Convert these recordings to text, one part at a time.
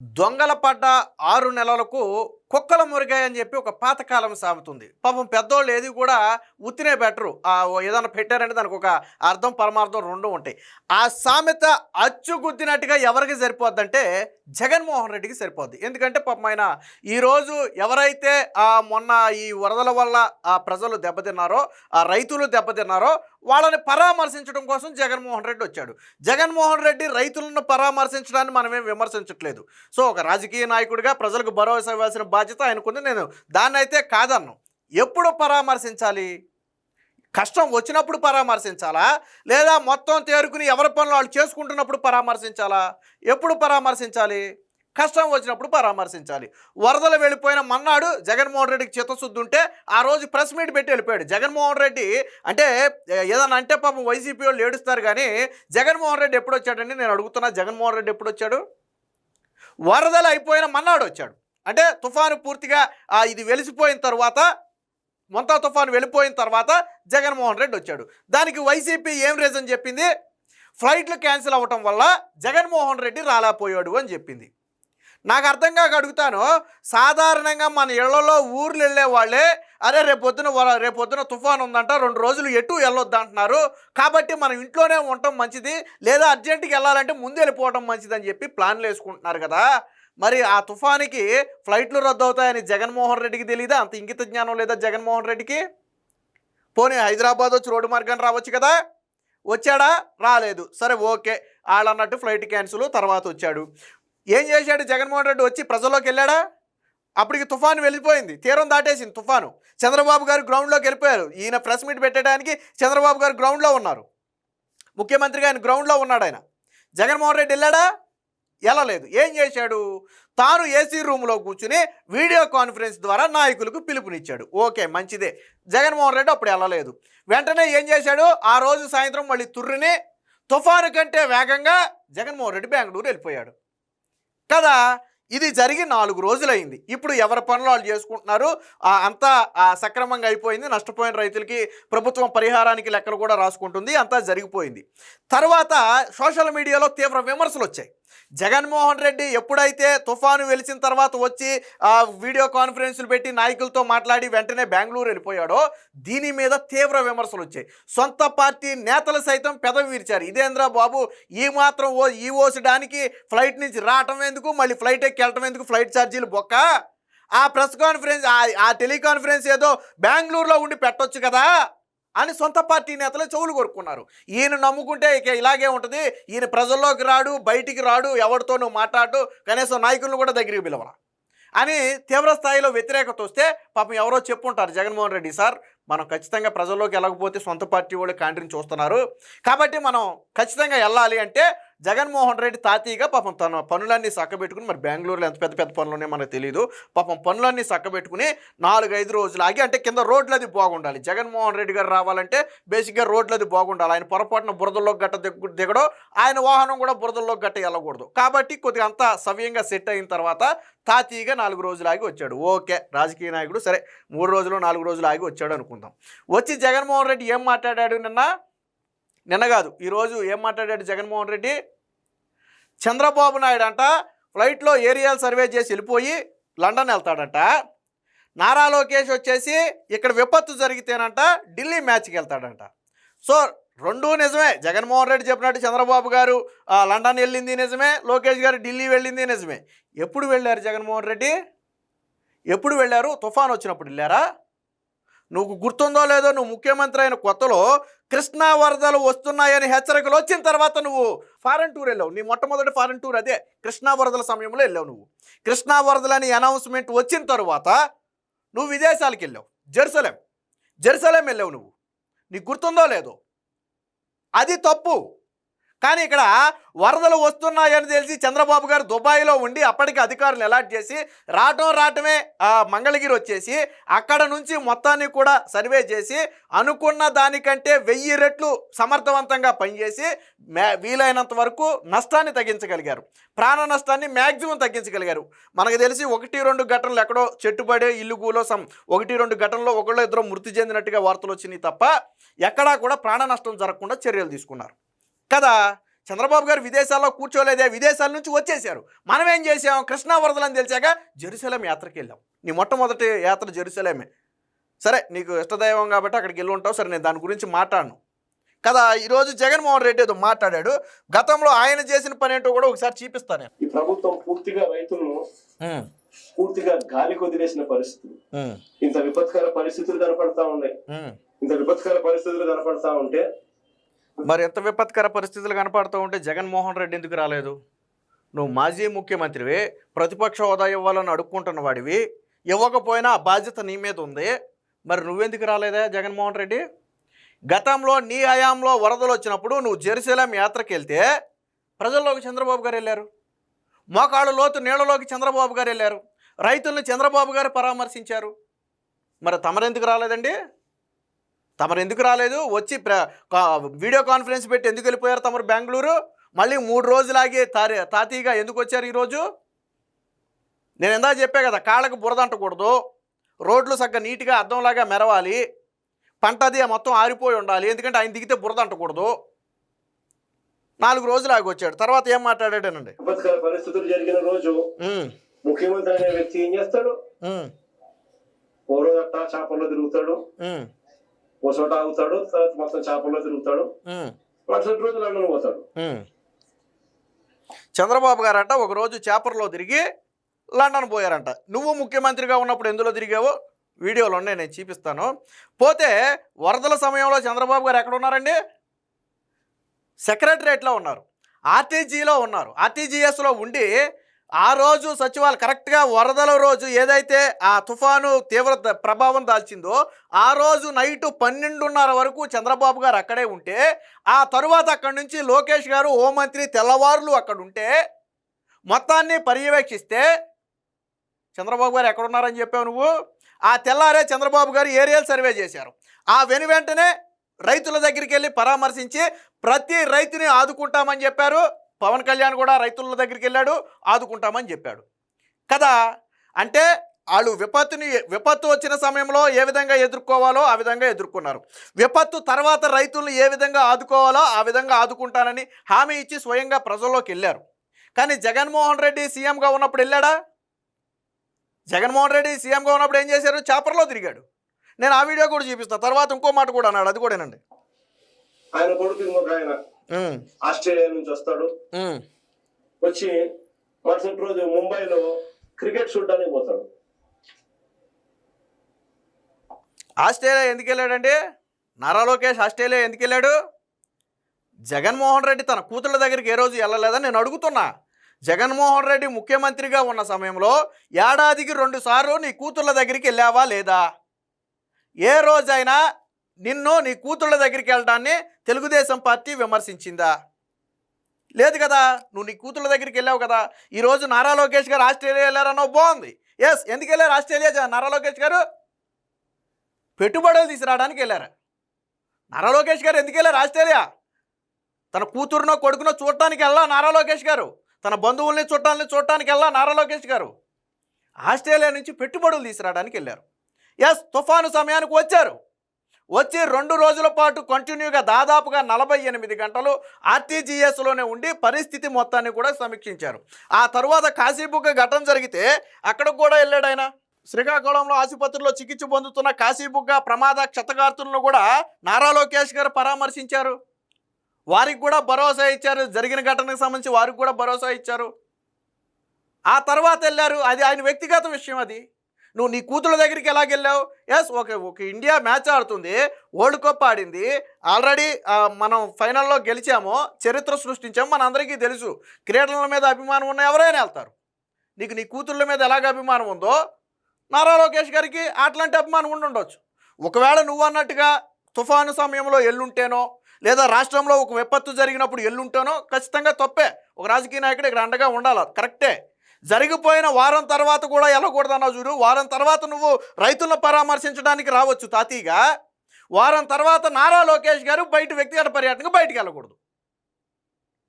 దొంగల పడ్డ ఆరు నెలలకు కుక్కల మురిగాయని అని చెప్పి ఒక పాతకాలం సాగుతుంది. పాపం పెద్దోళ్ళు ఏది కూడా ఉత్తినే బెటరు. ఆ ఏదైనా పెట్టారంటే దానికి ఒక అర్థం పరమార్థం రెండు ఉంటాయి. ఆ సామెత అచ్చు గుద్దినట్టుగా ఎవరికి సరిపోద్దంటే జగన్మోహన్ రెడ్డికి సరిపోద్ది. ఎందుకంటే పాపం ఆయన ఈరోజు ఎవరైతే ఆ మొన్న ఈ వరదల వల్ల ఆ ప్రజలు దెబ్బతిన్నారో ఆ రైతులు దెబ్బతిన్నారో వాళ్ళని పరామర్శించడం కోసం జగన్మోహన్ రెడ్డి వచ్చాడు. జగన్మోహన్ రెడ్డి రైతులను పరామర్శించడాన్ని మనమేం విమర్శించట్లేదు. సో ఒక రాజకీయ నాయకుడిగా ప్రజలకు భరోసా ఇవ్వాల్సిన బాధ్యత ఆయనకుంది. నేను దాన్ని అయితే కాదన్ను. ఎప్పుడు పరామర్శించాలి? కష్టం వచ్చినప్పుడు పరామర్శించాలా? లేదా మొత్తం తేరుకుని ఎవరి పనులు వాళ్ళు చేసుకుంటున్నప్పుడు పరామర్శించాలా? ఎప్పుడు పరామర్శించాలి? కష్టం వచ్చినప్పుడు పరామర్శించాలి. వరదలు వెళ్ళిపోయిన మన్నాడు జగన్మోహన్ రెడ్డికి చిత్తశుద్ధి ఉంటే ఆ రోజు ప్రెస్ మీట్ పెట్టి వెళ్ళిపోయాడు. జగన్మోహన్ రెడ్డి అంటే ఏదన్నా అంటే పాపం వైసీపీ వాళ్ళు ఏడుస్తారు కానీ జగన్మోహన్ రెడ్డి ఎప్పుడు వచ్చాడండి నేను అడుగుతున్నా జగన్మోహన్ రెడ్డి ఎప్పుడు వచ్చాడు వరదలు అయిపోయిన మన్నాడు వచ్చాడు. అంటే తుఫాను పూర్తిగా ఇది వెలిసిపోయిన తర్వాత మొంతా తుఫాను వెళ్ళిపోయిన తర్వాత జగన్మోహన్ రెడ్డి వచ్చాడు. దానికి వైసీపీ ఏం రీజన్ చెప్పింది? ఫ్లైట్లు క్యాన్సిల్ అవ్వటం వల్ల జగన్మోహన్ రెడ్డి రాలేకపోయాడు అని చెప్పింది. నాకు అర్థం కాక అడుగుతాను సాధారణంగా మన ఇళ్ళలో ఊర్లు వెళ్ళే వాళ్ళే అరే రేపొద్దున రేపొద్దున తుఫాన్ ఉందంట రెండు రోజులు ఎటు వెళ్ళొద్దు అంటున్నారు కాబట్టి మనం ఇంట్లోనే ఉండటం మంచిది లేదా అర్జెంటుకి వెళ్ళాలంటే ముందు వెళ్ళిపోవడం మంచిది అని చెప్పి ప్లాన్లు వేసుకుంటున్నారు కదా. మరి ఆ తుఫానికి ఫ్లైట్లు రద్దు అవుతాయని జగన్మోహన్ రెడ్డికి తెలియదా అంత ఇంగిత జ్ఞానం లేదా జగన్మోహన్ రెడ్డికి? పోనీ హైదరాబాద్ వచ్చి రోడ్డు మార్గాన్ని రావచ్చు కదా? వచ్చాడా? రాలేదు. సరే ఓకే. వాళ్ళన్నట్టు ఫ్లైట్ క్యాన్సిల్ తర్వాత వచ్చాడు. ఏం చేశాడు జగన్మోహన్ రెడ్డి? వచ్చి ప్రజల్లోకి వెళ్ళాడా? అప్పటికి తుఫాను వెళ్ళిపోయింది. తీరం దాటేసింది తుఫాను. చంద్రబాబు గారు గ్రౌండ్లోకి వెళ్ళిపోయారు. ఈయన ప్రెస్ మీట్ పెట్టడానికి చంద్రబాబు గారు గ్రౌండ్లో ఉన్నారు. ముఖ్యమంత్రిగా ఆయన గ్రౌండ్లో ఉన్నాడు ఆయన. జగన్మోహన్ రెడ్డి వెళ్ళాడా? వెళ్ళలేదు. ఏం చేశాడు? తాను ఏసీ రూమ్లో కూర్చుని వీడియో కాన్ఫరెన్స్ ద్వారా నాయకులకు పిలుపునిచ్చాడు. ఓకే మంచిదే. జగన్మోహన్ రెడ్డి అప్పుడు వెళ్ళలేదు. వెంటనే ఏం చేశాడు? ఆ రోజు సాయంత్రం మళ్ళీ తుర్రిని తుఫాను కంటే వేగంగా జగన్మోహన్ రెడ్డి బెంగళూరు వెళ్ళిపోయాడు. కదా? ఇది జరిగి నాలుగు రోజులైంది. ఇప్పుడు ఎవరి పనులు వాళ్ళు చేసుకుంటున్నారు? అంతా సక్రమంగా అయిపోయింది. నష్టపోయిన రైతులకి ప్రభుత్వం పరిహారానికి లెక్కలు కూడా రాసుకుంటుంది. అంతా జరిగిపోయింది. తర్వాత సోషల్ మీడియాలో తీవ్ర విమర్శలు వచ్చాయి. జగన్మోహన్ రెడ్డి ఎప్పుడైతే తుఫాను వెలిసిన తర్వాత వచ్చి ఆ, వీడియో కాన్ఫరెన్సులు పెట్టి నాయకులతో మాట్లాడి వెంటనే బెంగళూరు వెళ్ళిపోయాడో దీని మీద తీవ్ర విమర్శలు వచ్చాయి. సొంత పార్టీ నేతలు సైతం పెదవి విరిచారు. ఇదేంద్ర బాబు ఈ మాత్రం ఓ ఈ ఓసడానికి ఫ్లైట్ నుంచి రావటం ఎందుకు? మళ్ళీ ఫ్లైట్ ఎక్కి వెళ్ళటం ఎందుకు? ఫ్లైట్ ఛార్జీలు బొక్క? ఆ ప్రెస్ కాన్ఫరెన్స్ ఆ టెలికాన్ఫరెన్స్ ఏదో బెంగళూరులో ఉండి పెట్టొచ్చు కదా? అని సొంత పార్టీ నేతలు చెవులు కొరుక్కున్నారు. ఈయన నమ్ముకుంటే ఇక ఇలాగే ఉంటుంది. ఈయన ప్రజల్లోకి రాడు బయటికి రాడు ఎవరితోనూ మాట్లాడు కనీసం నాయకులను కూడా దగ్గరికి పిలవరా? అని తీవ్ర స్థాయిలో వ్యతిరేకత వస్తే పాపం ఎవరో చెప్పుంటారు జగన్మోహన్ రెడ్డి సార్ మనం ఖచ్చితంగా ప్రజల్లోకి వెళ్ళకపోతే సొంత పార్టీ వాళ్ళు క్యాంటీన్ చూస్తున్నారు. కాబట్టి మనం ఖచ్చితంగా వెళ్ళాలి అంటే జగన్మోహన్ రెడ్డి తాతీగా పాపం తన పనులన్నీ చక్కబెట్టుకుని మరి బెంగళూరులో ఎంత పెద్ద పెద్ద పనులు ఉన్నాయో మనకు తెలియదు పాపం పనులన్నీ చక్కబెట్టుకుని నాలుగైదు రోజులు ఆగి అంటే కింద రోడ్లది బాగుండాలి. జగన్మోహన్ రెడ్డి గారు రావాలంటే బేసిక్గా రోడ్లది బాగుండాలి. ఆయన పొరపాటున బురదల్లో గట్ట దిగు దిగడం ఆయన వాహనం కూడా బురదల్లో గట్ట వెళ్ళకూడదు. కాబట్టి కొద్దిగా అంతా సవ్యంగా సెట్ అయిన తర్వాత తాతీగా నాలుగు రోజులు ఆగి వచ్చాడు. ఓకే రాజకీయ నాయకుడు సరే మూడు రోజులు నాలుగు రోజులు ఆగి వచ్చాడు అనుకుందాం. వచ్చి జగన్మోహన్ రెడ్డి ఏం మాట్లాడాడు నిన్న? నిన్న కాదు ఈరోజు ఏం మాట్లాడాడు జగన్మోహన్ రెడ్డి? చంద్రబాబు నాయుడు అంట ఫ్లైట్లో ఏరియాలు సర్వే చేసి వెళ్ళిపోయి లండన్ వెళ్తాడంట. నారా లోకేష్ వచ్చేసి ఇక్కడ విపత్తు జరిగితేనంట ఢిల్లీ మ్యాచ్కి వెళ్తాడంట. సో రెండూ నిజమే. జగన్మోహన్ రెడ్డి చెప్పినట్టు చంద్రబాబు గారు లండన్ వెళ్ళింది నిజమే లోకేష్ గారు ఢిల్లీ వెళ్ళింది నిజమే. ఎప్పుడు వెళ్ళారు జగన్మోహన్ రెడ్డి? ఎప్పుడు వెళ్ళారు? తుఫాన్ వచ్చినప్పుడు వెళ్ళారా? నువ్వు గుర్తుందో లేదో నువ్వు ముఖ్యమంత్రి అయిన కొత్తలో కృష్ణా వరదలు వస్తున్నాయని హెచ్చరికలు వచ్చిన తర్వాత నువ్వు ఫారెన్ టూర్ వెళ్ళావు. నీ మొట్టమొదటి ఫారెన్ టూర్ అదే. కృష్ణా వరదల సమయంలో వెళ్ళావు నువ్వు. కృష్ణా వరదలని అనౌన్స్మెంట్ వచ్చిన తర్వాత నువ్వు విదేశాలకు వెళ్ళావు. జెరూసలేం. జెరూసలేం వెళ్ళావు నువ్వు. నీకు గుర్తుందో లేదో. అది తప్పు. కానీ ఇక్కడ వరదలు వస్తున్నాయని తెలిసి చంద్రబాబు గారు దుబాయ్లో ఉండి అప్పటికి అధికారులు ఎలాట్ చేసి రావటం రావటమే మంగళగిరి వచ్చేసి అక్కడ నుంచి మొత్తాన్ని కూడా సర్వే చేసి అనుకున్న దానికంటే వెయ్యి రెట్లు సమర్థవంతంగా పనిచేసి మ్యా వీలైనంత వరకు నష్టాన్ని తగ్గించగలిగారు. ప్రాణ నష్టాన్ని మ్యాక్సిమం తగ్గించగలిగారు. మనకు తెలిసి ఒకటి రెండు ఘటనలు ఎక్కడో చెట్టుపడే ఇల్లు కూలో సమ్ ఒకటి రెండు ఘటనలో ఒకళ్ళు ఇద్దరు మృతి చెందినట్టుగా వార్తలు వచ్చినాయి తప్ప ఎక్కడా కూడా ప్రాణ నష్టం జరగకుండా చర్యలు తీసుకున్నారు. కదా? చంద్రబాబు గారు విదేశాల్లో కూర్చోలేదే విదేశాల నుంచి వచ్చేసారు మనం ఏం చేసాం కృష్ణా వరదలని తెలిసాక జెరూసలేం యాత్రకి వెళ్ళాం. నీ మొట్టమొదటి యాత్ర జెరూసలేమే. సరే నీకు ఇష్టదైవం కాబట్టి అక్కడికి వెళ్ళి ఉంటావు. సరే నేను దాని గురించి మాట్లాడను. కదా ఈరోజు జగన్మోహన్ రెడ్డి ఏదో మాట్లాడాడు. గతంలో ఆయన చేసిన పని ఏంటో కూడా ఒకసారి చూపిస్తాను ఈ ప్రభుత్వం పూర్తిగా రైతులను పూర్తిగా గాలికి వదిలేసిన పరిస్థితులు. ఇంత విపత్కర పరిస్థితులు కనపడతా ఉన్నాయి. ఇంత విపత్కర పరిస్థితులు కనపడతా ఉంటే మరి ఎంత విపత్కర పరిస్థితులు కనపడుతూ ఉంటే జగన్మోహన్ రెడ్డి ఎందుకు రాలేదు? నువ్వు మాజీ ముఖ్యమంత్రివి ప్రతిపక్ష హోదా ఇవ్వాలని అడుక్కుంటున్న వాడివి. ఇవ్వకపోయినా ఆ బాధ్యత నీ మీద ఉంది. మరి నువ్వెందుకు రాలేదా జగన్మోహన్ రెడ్డి? గతంలో నీ హయాంలో వరదలు వచ్చినప్పుడు నువ్వు జెరూసలేం యాత్రకి వెళ్తే ప్రజల్లోకి చంద్రబాబు గారు వెళ్ళారు. మోకాళ్ళు లోతు నీళ్ళలోకి చంద్రబాబు గారు వెళ్ళారు. రైతుల్ని చంద్రబాబు గారు పరామర్శించారు. మరి తమరెందుకు రాలేదండి? తమరు ఎందుకు రాలేదు? వచ్చి వీడియో కాన్ఫరెన్స్ పెట్టి ఎందుకు వెళ్ళిపోయారు తమరు బెంగళూరు? మళ్ళీ మూడు రోజులాగే తారి తాతీగా ఎందుకు వచ్చారు ఈరోజు నేను ఎందా చెప్పా కదా కాళ్ళకు బురద అంటకూడదు. రోడ్లు సగ్గ నీట్గా అద్దంలాగా మెరవాలి. పంట అది మొత్తం ఆరిపోయి ఉండాలి. ఎందుకంటే ఆయన దిగితే బురద అంటకూడదు. నాలుగు రోజులు ఆగి వచ్చాడు. తర్వాత ఏం మాట్లాడాడనండి? విపత్కర పరిస్థితులు జరిగిన రోజు ఉమ్, ముఖ్యమంత్రి అనే వ్యక్తి ఏం చేస్తాడు? ఉమ్, ఓ రోజు అట్టా చేపల్లో తిరుగుతాడు. ఓ చోట ఆగుతాడు తర్వాత మొత్తం చేపల్లో తిరుగుతాడు. మరుసటి రోజు లండన్ పోతాడు. చంద్రబాబు గారంట ఒకరోజు చేపర్లో తిరిగి లండన్ పోయారంట. నువ్వు ముఖ్యమంత్రిగా ఉన్నప్పుడు ఎందులో తిరిగావో వీడియోలు ఉన్నాయి నేను చూపిస్తాను. పోతే వరదల సమయంలో చంద్రబాబు గారు ఎక్కడ ఉన్నారండి? సెక్రటరేట్లో ఉన్నారు. ఆర్టీజీలో ఉన్నారు. ఆర్టీజీఎస్లో ఉండి ఆ రోజు సచివాలయం కరెక్ట్గా వరదల రోజు ఏదైతే ఆ తుఫాను తీవ్ర ప్రభావం దాల్చిందో ఆ రోజు నైట్ పన్నెండున్నర వరకు చంద్రబాబు గారు అక్కడే ఉంటే ఆ తరువాత అక్కడి నుంచి లోకేష్ గారు హోంమంత్రి తెల్లవారులు అక్కడ ఉంటే మొత్తాన్ని పర్యవేక్షిస్తే చంద్రబాబు గారు ఎక్కడున్నారని చెప్పావు నువ్వు? ఆ తెల్లారే చంద్రబాబు గారు ఏరియల్ సర్వే చేశారు. ఆ వెను వెంటనే రైతుల దగ్గరికి వెళ్ళి పరామర్శించి ప్రతి రైతుని ఆదుకుంటామని చెప్పారు. పవన్ కళ్యాణ్ కూడా రైతుల దగ్గరికి వెళ్ళాడు ఆదుకుంటామని చెప్పాడు. కదా? అంటే వాళ్ళు విపత్తుని విపత్తు వచ్చిన సమయంలో ఏ విధంగా ఎదుర్కోవాలో ఆ విధంగా ఎదుర్కొన్నారు. విపత్తు తర్వాత రైతులను ఏ విధంగా ఆదుకోవాలో ఆ విధంగా ఆదుకుంటానని హామీ ఇచ్చి స్వయంగా ప్రజల్లోకి వెళ్ళారు. కానీ జగన్మోహన్ రెడ్డి సీఎంగా ఉన్నప్పుడు వెళ్ళాడా? జగన్మోహన్ రెడ్డి సీఎంగా ఉన్నప్పుడు ఏం చేశారు? చాపర్లో తిరిగాడు. నేను ఆ వీడియో కూడా చూపిస్తాను తర్వాత ఇంకో మాట కూడా అన్నాడు. అది కూడానండి ఆయన కొడుకు ఇంకొక ఆయన. ఆస్ట్రేలియా నుంచి వస్తాడు. వచ్చి మరుసటి రోజు ముంబైలో క్రికెట్ చూడడానికి పోతాడు. ఆస్ట్రేలియా ఎందుకు వెళ్ళాడండి? నారా లోకేష్ ఆస్ట్రేలియా ఎందుకు వెళ్ళాడు? జగన్మోహన్ రెడ్డి తన కూతుళ్ళ దగ్గరికి ఏ రోజు వెళ్ళలేదని నేను అడుగుతున్నా. జగన్మోహన్ రెడ్డి ముఖ్యమంత్రిగా ఉన్న సమయంలో ఏడాదికి రెండు సార్లు నీ కూతుళ్ళ దగ్గరికి వెళ్ళావా లేదా? ఏ రోజైనా నిన్ను నీ కూతుళ్ళ దగ్గరికి వెళ్ళడాన్ని తెలుగుదేశం పార్టీ విమర్శించిందా? లేదు కదా నువ్వు నీ కూతుళ్ళ దగ్గరికి వెళ్ళావు కదా. ఈరోజు నారా లోకేష్ గారు ఆస్ట్రేలియా వెళ్ళారన్నావు బాగుంది. ఎస్ ఎందుకు వెళ్ళారు? ఆస్ట్రేలియా నారా లోకేష్ గారు పెట్టుబడులు తీసుకురావడానికి వెళ్ళారు. నారా లోకేష్ గారు ఎందుకు వెళ్ళారు ఆస్ట్రేలియా? తన కూతురునో కొడుకునో చూడటానికి వెళ్ళా నారా లోకేష్ గారు? తన బంధువుల్ని చుట్టాలని చూడటానికి వెళ్ళా నారా లోకేష్ గారు? ఆస్ట్రేలియా నుంచి పెట్టుబడులు తీసుకురావడానికి వెళ్ళారు. ఎస్ తుఫాను సమయానికి వచ్చారు. వచ్చి రెండు రోజుల పాటు కంటిన్యూగా దాదాపుగా నలభై ఎనిమిది గంటలు ఆర్టీజీఎస్లోనే ఉండి పరిస్థితి మొత్తాన్ని కూడా సమీక్షించారు. ఆ తర్వాత కాశీబుగ్గ ఘటన జరిగితే అక్కడ కూడా వెళ్ళాడు ఆయన. శ్రీకాకుళంలో ఆసుపత్రిలో చికిత్స పొందుతున్న కాశీబుగ్గ ప్రమాద క్షతగాతులను కూడా నారా లోకేష్ గారు పరామర్శించారు. వారికి కూడా భరోసా ఇచ్చారు. జరిగిన ఘటనకు సంబంధించి వారికి కూడా భరోసా ఇచ్చారు. ఆ తర్వాత వెళ్ళారు. అది ఆయన వ్యక్తిగత విషయం అది. నువ్వు నీ కూతుళ్ళ దగ్గరికి ఎలాగెళ్ళావు? ఎస్ ఓకే ఒక ఇండియా మ్యాచ్ ఆడుతుంది. వరల్డ్ కప్ ఆడింది. ఆల్రెడీ మనం ఫైనల్లో గెలిచాము చరిత్ర సృష్టించాము మన అందరికీ తెలుసు. క్రీడల మీద అభిమానం ఉన్న ఎవరైనా వెళ్తారు. నీకు నీ కూతుళ్ళ మీద ఎలాగ అభిమానం ఉందో నారా లోకేష్ గారికి అట్లాంటి అభిమానం ఉండుండొచ్చు. ఒకవేళ నువ్వు అన్నట్టుగా తుఫాను సమయంలో ఎల్లుంటేనో లేదా రాష్ట్రంలో ఒక విపత్తు జరిగినప్పుడు ఎల్లుంటేనో ఖచ్చితంగా తప్పే. ఒక రాజకీయ నాయకుడు ఇక్కడ అండగా ఉండాలి? కరెక్టే జరిగిపోయిన వారం తర్వాత కూడా వెళ్ళకూడదన్నావు చూడు. వారం తర్వాత నువ్వు రైతులను పరామర్శించడానికి రావచ్చు తాతీగా. వారం తర్వాత నారా లోకేష్ గారు బయట వ్యక్తిగత పర్యటనకు బయటకు వెళ్ళకూడదు.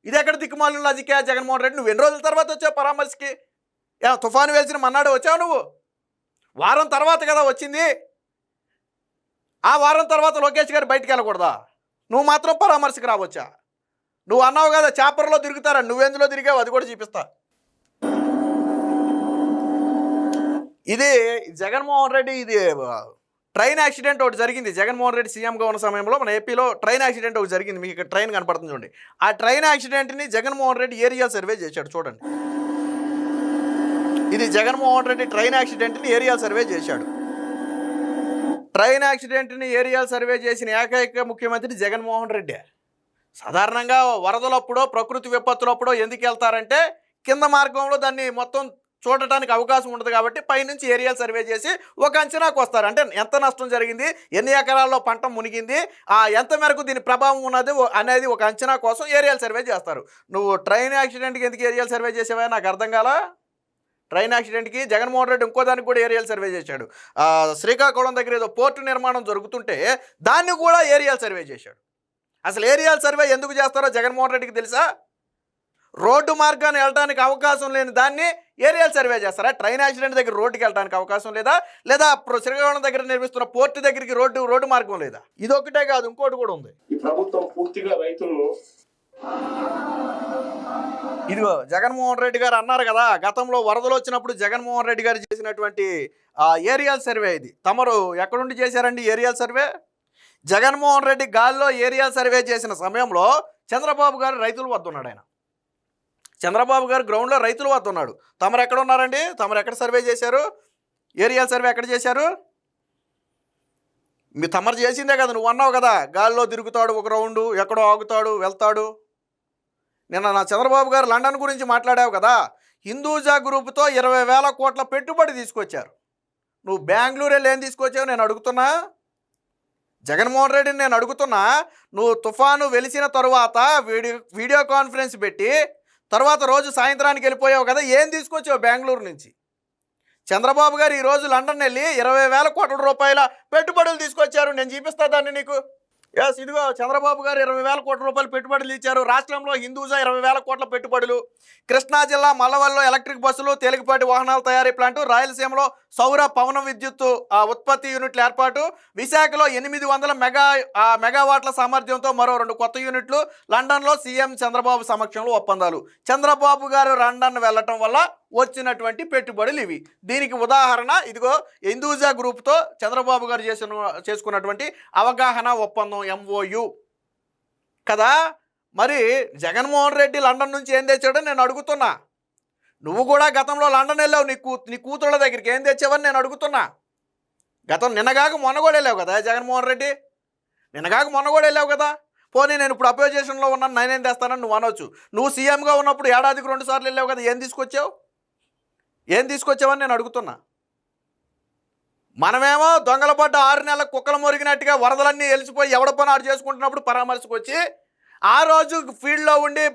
ఇది ఎక్కడ దిక్కుమాలిన లాజికే జగన్మోహన్ రెడ్డి నువ్వు ఎన్ని రోజుల తర్వాత వచ్చావు పరామర్శకి? ఏ తుఫాను వేసిన మన్నాడు వచ్చావు నువ్వు? వారం తర్వాత కదా వచ్చింది. ఆ వారం తర్వాత లోకేష్ గారు బయటకు వెళ్ళకూడదా? నువ్వు మాత్రం పరామర్శకు రావచ్చా? నువ్వు అన్నావు కదా చేపర్లో తిరుగుతారా నువ్వెందులో తిరిగావు? అది కూడా చూపిస్తా. ఇది జగన్మోహన్ రెడ్డి ఇది ట్రైన్ యాక్సిడెంట్ ఒకటి జరిగింది. జగన్మోహన్ రెడ్డి సీఎంగా ఉన్న సమయంలో మన ఏపీలో ట్రైన్ యాక్సిడెంట్ ఒకటి జరిగింది. మీకు ఇక్కడ ట్రైన్ కనపడుతుంది చూడండి. ఆ ట్రైన్ యాక్సిడెంట్ని జగన్మోహన్ రెడ్డి ఏరియా సర్వే చేశాడు. చూడండి. ఇది జగన్మోహన్ రెడ్డి ట్రైన్ యాక్సిడెంట్ని ఏరియా సర్వే చేశాడు. ట్రైన్ యాక్సిడెంట్ని ఏరియా సర్వే చేసిన ఏకైక ముఖ్యమంత్రి జగన్మోహన్ రెడ్డి. సాధారణంగా వరదలప్పుడో ప్రకృతి విపత్తులప్పుడో ఎందుకు వెళ్తారంటే కింద మార్గంలో దాన్ని మొత్తం చూడటానికి అవకాశం ఉండదు కాబట్టి పైనుంచి ఏరియల్ సర్వే చేసి ఒక అంచనాకు వస్తారు. అంటే ఎంత నష్టం జరిగింది ఎన్ని ఎకరాల్లో పంట మునిగింది ఆ ఎంత మేరకు దీని ప్రభావం ఉన్నది అనేది ఒక అంచనా కోసం ఏరియల్ సర్వే చేస్తారు. నువ్వు ట్రైన్ యాక్సిడెంట్కి ఎందుకు ఏరియల్ సర్వే చేసేవా? నాకు అర్థం కాలా? ట్రైన్ యాక్సిడెంట్కి జగన్మోహన్ రెడ్డి ఇంకో దానికి కూడా ఏరియల్ సర్వే చేశాడు. శ్రీకాకుళం దగ్గర ఏదో పోర్టు నిర్మాణం జరుగుతుంటే దాన్ని కూడా ఏరియల్ సర్వే చేశాడు. అసలు ఏరియల్ సర్వే ఎందుకు చేస్తారో జగన్మోహన్ రెడ్డికి తెలుసా? రోడ్డు మార్గాన్ని వెళ్ళడానికి అవకాశం లేని దాన్ని ఏరియల్ సర్వే చేస్తారా? ట్రైన్ యాక్సిడెంట్ దగ్గర రోడ్డుకి వెళ్ళడానికి అవకాశం లేదా? లేదా శ్రీకాకుళం దగ్గర నిర్మిస్తున్న పోర్టు దగ్గరికి రోడ్డు రోడ్డు మార్గం లేదా? ఇది ఒకటే కాదు ఇంకోటి కూడా ఉంది. ఈ ప్రభుత్వం పూర్తిగా రైతులను ఇదిగో జగన్మోహన్ రెడ్డి గారు అన్నారు కదా గతంలో వరదలు వచ్చినప్పుడు జగన్మోహన్ రెడ్డి గారు చేసినటువంటి ఆ ఏరియల్ సర్వే ఇది. తమరు ఎక్కడుండి చేశారండి ఏరియల్ సర్వే? జగన్మోహన్ రెడ్డి గాలిలో ఏరియల్ సర్వే చేసిన సమయంలో చంద్రబాబు గారు రైతుల వద్ద ఉన్నాడు ఆయన. చంద్రబాబు గారు గ్రౌండ్లో రైతుల వద్ద ఉన్నాడు తమరు ఎక్కడ ఉన్నారండి? తమరు ఎక్కడ సర్వే చేశారు? ఏరియల్ సర్వే ఎక్కడ చేశారు? మీ తమరు చేసిందే కదా నువ్వు అన్నావు కదా గాల్లో తిరుగుతాడు ఒక రౌండు ఎక్కడో ఆగుతాడు వెళ్తాడు. నిన్న నా చంద్రబాబు గారు లండన్ గురించి మాట్లాడావు కదా హిందూజా గ్రూప్తో ఇరవై వేల కోట్ల పెట్టుబడి తీసుకొచ్చారు. నువ్వు బెంగళూరు వెళ్ళి ఏం తీసుకొచ్చావు నేను అడుగుతున్నా? జగన్మోహన్ రెడ్డిని నేను అడుగుతున్నా నువ్వు తుఫాను వెలిసిన తరువాత వీడియో వీడియో కాన్ఫరెన్స్ పెట్టి తర్వాత రోజు సాయంత్రానికి వెళ్ళిపోయావు కదా ఏం తీసుకొచ్చావు బెంగళూరు నుంచి? చంద్రబాబు గారు ఈరోజు లండన్ వెళ్ళి ఇరవై వేల కోట్ల రూపాయల పెట్టుబడులు తీసుకొచ్చారు. నేను చూపిస్తా దాన్ని నీకు. ఎస్ ఇదిగో చంద్రబాబు గారు ఇరవై వేల కోట్ల రూపాయలు పెట్టుబడులు ఇచ్చారు. రాష్ట్రంలో హిందూజా ఇరవై వేల కోట్ల పెట్టుబడులు. కృష్ణా జిల్లా మల్లవల్లో ఎలక్ట్రిక్ బస్సులు తేలికపాటి వాహనాల తయారీ ప్లాంటు రాయలసీమలో సౌర పవన విద్యుత్ ఉత్పత్తి యూనిట్ల ఏర్పాటు. విశాఖలో ఎనిమిది వందల మెగా మెగావాట్ల సామర్థ్యంతో మరో రెండు కొత్త యూనిట్లు. లండన్లో సీఎం చంద్రబాబు సమక్షంలో ఒప్పందాలు. చంద్రబాబు గారు లండన్ వెళ్ళటం వల్ల వచ్చినటువంటి పెట్టుబడులు ఇవి. దీనికి ఉదాహరణ ఇదిగో హిందూజా గ్రూప్తో చంద్రబాబు గారు చేసిన చేసుకున్నటువంటి అవగాహన ఒప్పందం ఎంఓయు కదా? మరి జగన్మోహన్ రెడ్డి లండన్ నుంచి ఏం తెచ్చాడో నేను అడుగుతున్నా. నువ్వు కూడా గతంలో లండన్ వెళ్ళావు నీ కూ నీ కూతుళ్ళ దగ్గరికి ఏం తెచ్చావని నేను అడుగుతున్నా. గతం నిన్నగాక మొన్న కూడా వెళ్ళావు కదా జగన్మోహన్ రెడ్డి? నిన్నగాక మొన్న కూడా వెళ్ళావు కదా? పోనీ నేను ఇప్పుడు అపోజిషన్లో ఉన్నాను నేనేం తెస్తానని నువ్వు అనొచ్చు. నువ్వు సీఎంగా ఉన్నప్పుడు ఏడాదికి రెండు సార్లు వెళ్ళావు కదా ఏం తీసుకొచ్చావు? ఏం తీసుకొచ్చావని నేను అడుగుతున్నా. మనమేమో దొంగల పడ్డ ఆరు నెలల కుక్కలు మురిగినట్టుగా వరదలన్నీ వెలిసిపోయి ఎవడ పని ఆడు చేసుకుంటున్నప్పుడు పరామర్శకు వచ్చి ఆ రోజు ఫీల్డ్లో ఉండి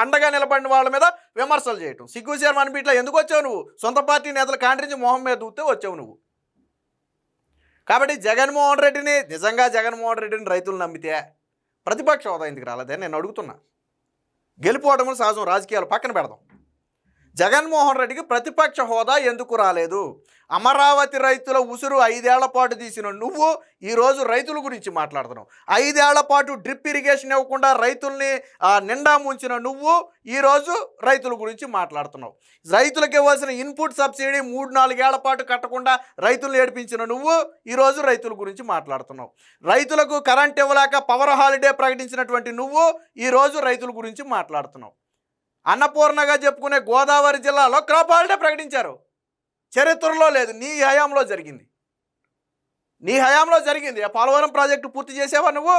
అండగా నిలబడిన వాళ్ళ మీద విమర్శలు చేయటం. సిగ్గు శర్మ అనిపిట్లా ఎందుకు వచ్చావు నువ్వు? సొంత పార్టీ నేతలు కాండ్రించి మొహం మీద దూతే వచ్చావు నువ్వు. కాబట్టి జగన్మోహన్ రెడ్డిని నిజంగా జగన్మోహన్ రెడ్డిని రైతులు నమ్మితే ప్రతిపక్ష హోదా ఎందుకు రాలేదని నేను అడుగుతున్నా. గెలిపోవడం సహజం. రాజకీయాలు పక్కన పెడదాం. జగన్మోహన్ రెడ్డికి ప్రతిపక్ష హోదా ఎందుకు రాలేదు? అమరావతి రైతుల ఉసురు ఐదేళ్ళ పాటు తీసిన నువ్వు ఈరోజు రైతుల గురించి మాట్లాడుతున్నావు. ఐదేళ్ళ పాటు డ్రిప్ ఇరిగేషన్ ఇవ్వకుండా రైతుల్ని నిండా ముంచిన నువ్వు ఈరోజు రైతుల గురించి మాట్లాడుతున్నావు. రైతులకు ఇవ్వాల్సిన ఇన్పుట్ సబ్సిడీ మూడు నాలుగేళ్ళ పాటు కట్టకుండా రైతులు ఏడిపించిన నువ్వు ఈరోజు రైతుల గురించి మాట్లాడుతున్నావు. రైతులకు కరెంట్ ఇవ్వలేక పవర్ హాలిడే ప్రకటించినటువంటి నువ్వు ఈరోజు రైతుల గురించి మాట్లాడుతున్నావు. అన్నపూర్ణగా చెప్పుకునే గోదావరి జిల్లాలో క్రాప్ హాలిడే ప్రకటించారు. చరిత్రలో లేదు. నీ హయాంలో జరిగింది. నీ హయాంలో జరిగింది. ఆ పోలవరం ప్రాజెక్టు పూర్తి చేసేవా నువ్వు?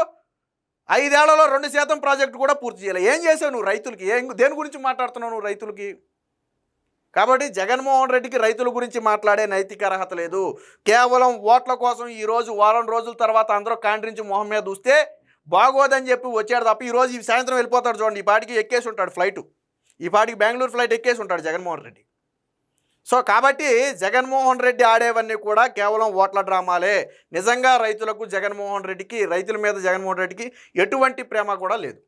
ఐదేళ్ళలో రెండు శాతం ప్రాజెక్టు కూడా పూర్తి చేయలేదు ఏం చేసావు నువ్వు రైతులకి? ఏం దేని గురించి మాట్లాడుతున్నావు నువ్వు రైతులకి? కాబట్టి జగన్మోహన్ రెడ్డికి రైతుల గురించి మాట్లాడే నైతిక అర్హత లేదు. కేవలం ఓట్ల కోసం ఈరోజు వారం రోజుల తర్వాత అందరూ కాండ్రించి మొహం మీద చూస్తే బాగోదని చెప్పి వచ్చాడు తప్ప ఈరోజు ఈ సాయంత్రం వెళ్ళిపోతాడు చూడండి. ఈ పాటికి ఎక్కేసి ఉంటాడు ఫ్లైటు. ఈ పాటికి బెంగళూరు ఫ్లైట్ ఎక్కేసి ఉంటాడు జగన్మోహన్ రెడ్డి. సో కాబట్టి జగన్మోహన్ రెడ్డి ఆడేవన్నీ కూడా కేవలం ఓట్ల డ్రామాలే. నిజంగా రైతులకు జగన్మోహన్ రెడ్డికి రైతుల మీద జగన్మోహన్ రెడ్డికి ఎటువంటి ప్రేమ కూడా లేదు.